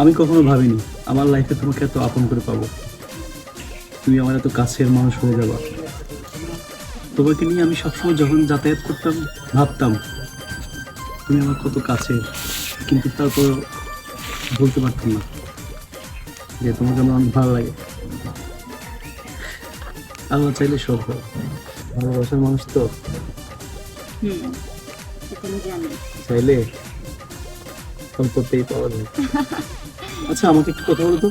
আমি কখনো ভাবিনি আমার লাইফে তোমাকে এত আপন করে পাবো। তুমি আমার এত কাছের মানুষ হয়ে যাবা। তোমাকে নিয়ে আমি সবসময় যখন যাতায়াত করতাম ভাবতাম তুমি আমার কত কাছে কিন্তু তারপর বলতে পারতাম না যে তোমাকে আমার অনেক ভালো লাগে। আল্লাহ চাইলে সব হয়। ভালোবাসার মানুষ তো? হুম চাইলে অল্পতেই পাওয়া যায়। আচ্ছা আমাকে একটু কথা বলো তো।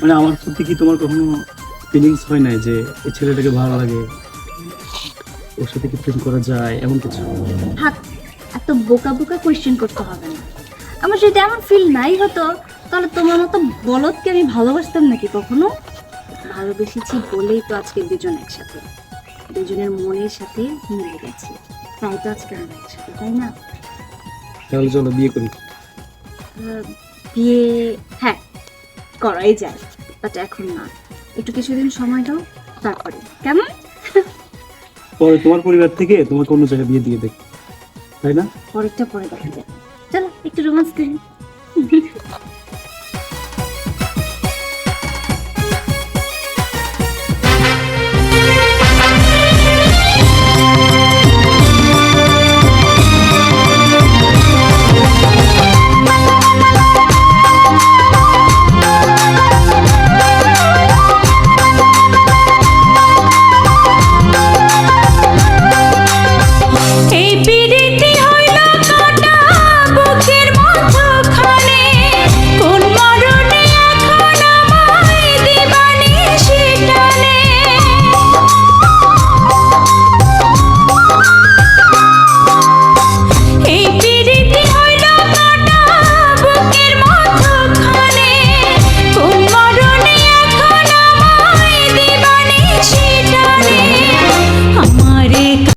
মানে আমার প্রতি কি তোমার কখনো ফিলিংস হয় না যে এই ছেলেটাকে ভালো লাগে ওর সাথে কি প্রেম করা যায় এমন কিছু? থাক এত বোকা বোকা কোয়েশ্চেন করতে হবে না। আমার যদি এমন ফিল নাই হতো তাহলে তোমার মতো বলদকে আমি ভালোবাসতাম নাকি কখনো? ভালোবেসেছি বলেই তো আজকে দুজন একসাথে। দুজনের মনের সাথে মিলে গেছে। তাই তো আজকে আমরা একসাথে তাই না? তাহলে চলো বিয়ে করি। বিয়ে হ্যাঁ করাই যায় বাট এখন না। একটু কিছুদিন সময় দাও তারপরে। কেমন? পরে তোমার পরিবার থেকে তোমার অন্য জায়গায় বিয়ে দিয়ে দেখ তাই না? পরেরটা পরে দেখা যায় চলো একটু রোমান্স করি।